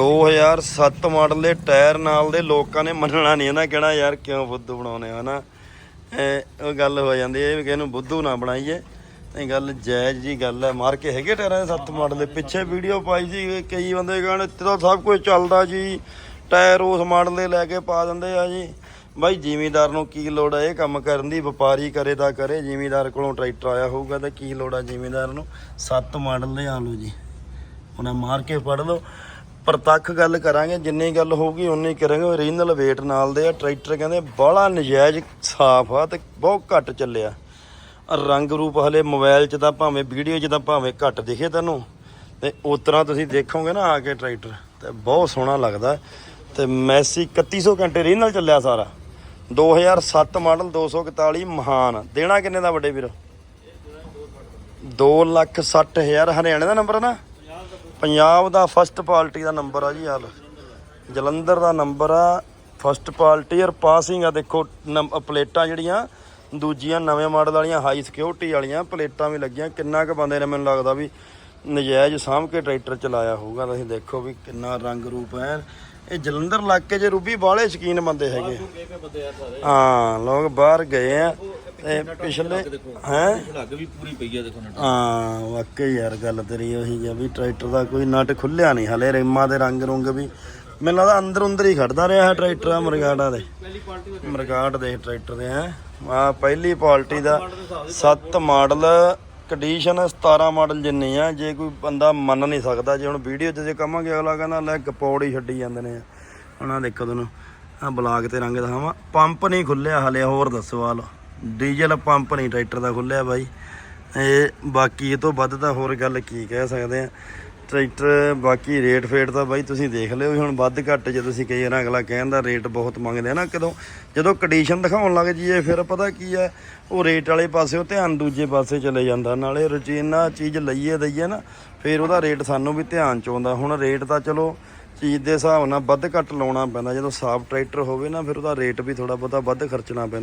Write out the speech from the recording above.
2007 model ਦੇ tyre ਨਾਲ ਦੇ ਲੋਕਾਂ ਨੇ ਮੰਨਣਾ ਨਹੀਂ ਇਹਨਾਂ, ਕਹਿਣਾ ਯਾਰ ਕਿਉਂ ਬੁੱਧੂ ਬਣਾਉਨੇ ਹੋ ਨਾ ਇਹ, ਉਹ ਗੱਲ ਹੋ ਜਾਂਦੀ ਹੈ ਵੀ ਕਿ ਇਹਨੂੰ ਬੁੱਧੂ ਨਾ ਬਣਾਈਏ। ਇਹ ਗੱਲ ਜਾਇਜ਼ ਜੀ ਗੱਲ ਹੈ। ਮਾਰ ਕੇ ਹੈਗੇ ਟਾਇਰਾਂ ਦੇ 7 ਮਾਡਲ ਦੇ। ਪਿੱਛੇ ਵੀਡੀਓ ਪਾਈ ਸੀ, ਕਈ ਬੰਦੇ ਕਹਿਣ, ਇੱਥੇ ਤਾਂ ਸਭ ਕੁਝ ਚੱਲਦਾ ਜੀ। ਟਾਇਰ ਉਸ ਮਾਡਲ ਦੇ ਲੈ ਕੇ ਪਾ ਦਿੰਦੇ ਆ ਜੀ। ਬਾਈ ਜ਼ਿਮੀਦਾਰ ਨੂੰ ਕੀ ਲੋੜ ਹੈ ਇਹ ਕੰਮ ਕਰਨ ਦੀ? ਵਪਾਰੀ ਕਰੇ ਤਾਂ ਕਰੇ, ਜ਼ਿਮੀਦਾਰ ਕੋਲੋਂ ਟਰੈਕਟਰ ਆਇਆ ਹੋਊਗਾ ਤਾਂ ਕੀ ਲੋੜ ਹੈ ਜ਼ਿਮੀਦਾਰ ਨੂੰ? 7 ਮਾਡਲ ਦੇ ਆ ਲਓ ਜੀ। ਉਹਨਾਂ ਮਾਰ ਕੇ ਪੜ ਲਓ। ਪ੍ਰਤੱਖ ਗੱਲ ਕਰਾਂਗੇ, ਜਿੰਨੀ ਗੱਲ ਹੋਊਗੀ ਉਨੀ ਕਰਾਂਗੇ। ਓਰੀਜਨਲ weight ਨਾਲ ਦੇ ਆ ਟਰੈਕਟਰ ਕਹਿੰਦੇ ਬਾਹਲਾ ਨਜਾਇਜ਼ ਸਾਫ਼ ਆ ਤੇ ਬਹੁਤ ਘੱਟ ਚੱਲਿਆ। ਰੰਗ ਰੂਪ ਹਲੇ ਮੋਬਾਈਲ 'ਚ ਤਾਂ ਭਾਵੇਂ ਵੀਡੀਓ 'ਚ ਤਾਂ ਭਾਵੇਂ ਘੱਟ ਦਿਖੇ ਤੈਨੂੰ। ਤੇ ਉਸ ਤਰ੍ਹਾਂ ਤੁਸੀਂ ਦੇਖੋਗੇ ਨਾ ਆ ਕੇ ਟਰੈਕਟਰ ਤੇ ਬਹੁਤ ਸੋਹਣਾ ਲੱਗਦਾ। ਤੇ ਮੈਸੀ 3100 ਘੰਟੇ ਓਰੀਜਨਲ ਚੱਲਿਆ ਸਾਰਾ। 2007 ਮਾਡਲ 241 ਮਹਾਨ। ਦੇਣਾ ਕਿੰਨੇ ਦਾ ਵੱਡੇ ਵੀਰ? 2 ਲੱਖ 60 ਹਜ਼ਾਰ, ਹਰਿਆਣੇ ਦਾ ਨੰਬਰ ਨਾ? ਪੰਜਾਬ ਦਾ ਫਸਟ ਪਾਰਟੀ ਦਾ ਨੰਬਰ ਆ ਜੀ ਹਾਲ ਜਲੰਧਰ ਦਾ ਨੰਬਰ ਆ ਫਸਟ ਪਾਰਟੀ ਔਰ ਪਾਸਿੰਗ ਆ ਦੇਖੋ ਨੰਬ- ਪਲੇਟਾਂ ਜਿਹੜੀਆਂ, ਦੂਜੀਆਂ ਨਵੇਂ ਮਾਡਲ ਵਾਲੀਆਂ ਹਾਈ ਸਿਕਿਉਰਿਟੀ ਵਾਲੀਆਂ, ਪਲੇਟਾਂ ਵੀ ਲੱਗੀਆਂ, ਕਿੰਨਾ ਕੁ ਬੰਦੇ ਨੇ ਮੈਨੂੰ ਲੱਗਦਾ ਵੀ ਨਜਾਇਜ਼ ਸਾਂਭ ਕੇ ਟਰੈਕਟਰ ਚਲਾਇਆ ਹੋਊਗਾ, ਤੁਸੀਂ ਦੇਖੋ ਵੀ ਕਿੰਨਾ ਰੰਗ ਰੂਪ ਹੈ। ਇਹ ਜਲੰਧਰ ਇਲਾਕੇ 'ਚ ਰੂਬੀ ਬਾਲੇ ਸ਼ਕੀਨ ਬੰਦੇ ਹੈਗੇ ਹਾਂ, ਲੋਕ ਬਾਹਰ ਗਏ ਆ। ਤੇ ਪਿਛਲੇ ਹੈ? ਲੱਗ ਵੀ ਪੂਰੀ ਪਈ ਆ ਦੇਖੋ ਨਾ ਹਾਂ ਵਾਕਈ ਯਾਰ ਗੱਲ ਤੇਰੀ ਉਹੀ ਆ ਵੀ ਟਰੈਕਟਰ ਦਾ ਕੋਈ ਨਟ ਖੁੱਲਿਆ ਨਹੀਂ ਹਲੇ ਰਿਮਾਂ ਦੇ ਰੰਗ ਰੁੰਗ ਵੀ। ਮੈਨੂੰ ਲੱਗਦਾ ਅੰਦਰ ਅੰਦਰ ਹੀ ਖੜਦਾ ਰਿਹਾ ਹੈ ਟਰੈਕਟਰ ਆ ਮਰਗਾੜਾ ਦੇ। ਮਰਗਾੜ ਦੇ ਟਰੈਕਟਰ ਦੇ ਹੈ? ਆ ਪਹਿਲੀ ਪਾਰਟੀ ਦਾ 7 ਮਾਡਲ ਕੰਡੀਸ਼ਨ 17 ਮਾਡਲ ਜਿੰਨੀ ਆ ਜੇ ਕੋਈ ਬੰਦਾ ਮੰਨ ਨਹੀਂ ਸਕਦਾ ਜੇ ਹੁਣ ਵੀਡੀਓ 'ਚ ਜੇ ਕਵਾਂਗੇ ਅਗਲਾ ਕਹਿੰਦਾ ਲੈ ਗਪੌੜ ਹੀ ਛੱਡੀ ਜਾਂਦੇ ਨੇ। ਹੁਣ ਆਹ ਦੇਖੋ ਤੁਹਾਨੂੰ ਆ ਬਲਾਕ ਤੇ ਰੰਗ ਦਿਖਾਵਾਂ। ਪੰਪ ਨਹੀਂ ਖੁੱਲਿਆ ਹਲੇ ਹੋਰ ਦੱਸੋ ਹਾਲ ਡੀਜ਼ਲ ਪੰਪ ਨਹੀਂ ਟਰੈਕਟਰ ਦਾ ਖੁੱਲਿਆ ਬਾਈ। ਇਹ ਬਾਕੀ ਇਹ ਤੋਂ ਵੱਧ ਤਾਂ ਹੋਰ ਗੱਲ ਕੀ ਕਹਿ ਸਕਦੇ ਆ। ਟਰੈਕਟਰ ਬਾਕੀ ਰੇਟ ਫੇਟ ਤਾਂ ਬਾਈ ਤੁਸੀਂ ਦੇਖ ਲਿਓ ਵੀ ਹੁਣ ਵੱਧ ਘੱਟ ਜੇ ਤੁਸੀਂ ਕਈ ਵਾਰ ਅਗਲਾ ਕਹਿੰਦਾ ਰੇਟ ਬਹੁਤ ਮੰਗਦੇ ਆ ਨਾ ਕਦੋਂ। ਜਦੋਂ ਕੰਡੀਸ਼ਨ ਦਿਖਾਉਣ ਲੱਗ ਜੀਏ ਫਿਰ ਪਤਾ ਕੀ ਹੈ ਉਹ ਰੇਟ ਵਾਲੇ ਪਾਸੇ ਉਹ ਧਿਆਨ ਦੂਜੇ ਪਾਸੇ ਚਲੇ ਜਾਂਦਾ। ਨਾਲੇ ਰੁਚੀਨਾ ਚੀਜ਼ ਲਈਏ ਦਈਏ ਨਾ, ਫਿਰ ਉਹਦਾ ਰੇਟ ਸਾਨੂੰ ਵੀ ਧਿਆਨ ਚ ਆਉਂਦਾ। ਹੁਣ ਰੇਟ ਤਾਂ ਚਲੋ ਚੀਜ਼ ਦੇ ਹਿਸਾਬ ਨਾਲ ਵੱਧ ਘੱਟ ਲਾਉਣਾ ਪੈਂਦਾ। ਜਦੋਂ ਸਾਫ਼ ਟਰੈਕਟਰ ਹੋਵੇ ਨਾ, ਫਿਰ ਉਹਦਾ ਰੇਟ ਵੀ ਥੋੜਾ ਬਹੁਤਾ ਵੱਧ ਖਰਚਣਾ ਪੈਂਦਾ।